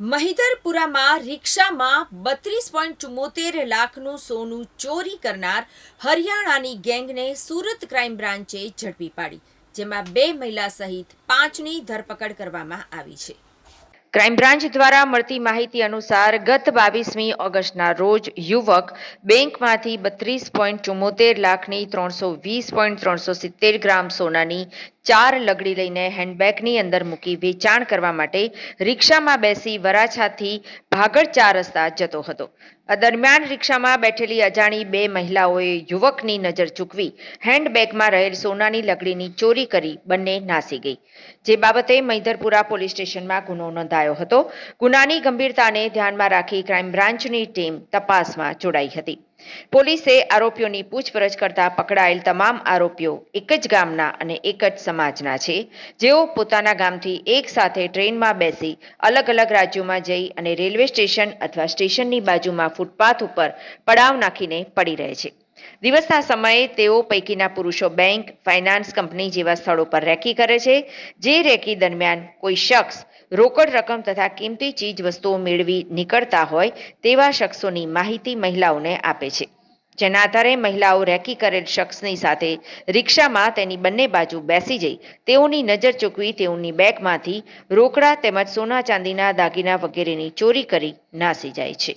મહિધરપુરામાં રિક્ષામાં બત્રીસ પોઈન્ટ ચુમ્મોતેર લાખનું સોનું ચોરી કરનાર હરિયાણાની ગેંગને સુરત ક્રાઇમ બ્રાન્ચે ઝડપી પાડી, જેમાં બે મહિલા સહિત પાંચની ધરપકડ કરવામાં આવી છે. ક્રાઇમ બ્રાન્ચ દ્વારા મળતી માહિતી અનુસાર ગત બાવીસમી ઓગસ્ટના રોજ યુવક બેંકમાંથી બત્રીસ પોઈન્ટ ચુમ્મોતેર લાખની ત્રણસો વીસ પોઈન્ટ ત્રણસો સિત્તેર ગ્રામ સોનાની ચાર લગડી લઈને હેન્ડબેગની અંદર મૂકી વેચાણ કરવા માટે રિક્ષામાં બેસી વરાછાથી ભાગળ ચાર રસ્તા જતો હતો. આ દરમિયાન રિક્ષામાં બેઠેલી અજાણી બે મહિલાઓએ યુવકની નજર ચૂકવી હેન્ડબેગમાં રહેલ સોનાની લગડીની ચોરી કરી બંને નાસી ગઈ. જે બાબતે મૈધરપુરા પોલીસ સ્ટેશનમાં ગુનો નોંધાયો. હતો. ગુનાની ગંભીરતાને ધ્યાનમાં રાખી ક્રાઇમ બ્રાન્ચની ટીમ તપાસમાં જોડાઈ હતી. પોલીસે આરોપીઓની પૂછપરછ કરતા પકડાયેલ તમામ આરોપીઓ એક જ ગામના અને એક જ સમાજના છે. જેઓ પોતાના ગામથી એક સાથે ટ્રેનમાં બેસી અલગ અલગ રાજ્યોમાં જઈ અને રેલવે સ્ટેશન અથવા સ્ટેશનની બાજુમાં ફૂટપાથ ઉપર પડાવ નાખીને પડી રહે છે. દિવસના સમયે તેઓ પૈકીના પુરુષો બેંક, ફાઇનાન્સ કંપની જેવા સ્થળો પર રેકી કરે છે, જે રેકી દરમિયાન કોઈ શખ્સ રોકડ રકમ તથા કિંમતી ચીજ વસ્તુઓ મેળવી નીકળતા હોય તેવા શખ્સોની માહિતી મહિલાઓને આપે છે. જેના આધારે મહિલાઓ રેકી કરેલ શખ્સની સાથે રિક્ષામાં તેની બંને બાજુ બેસી જઈ તેઓની નજર ચૂકવી તેઓની બેગમાંથી રોકડા તેમજ સોના ચાંદીના દાગીના વગેરેની ચોરી કરી નાસી જાય છે.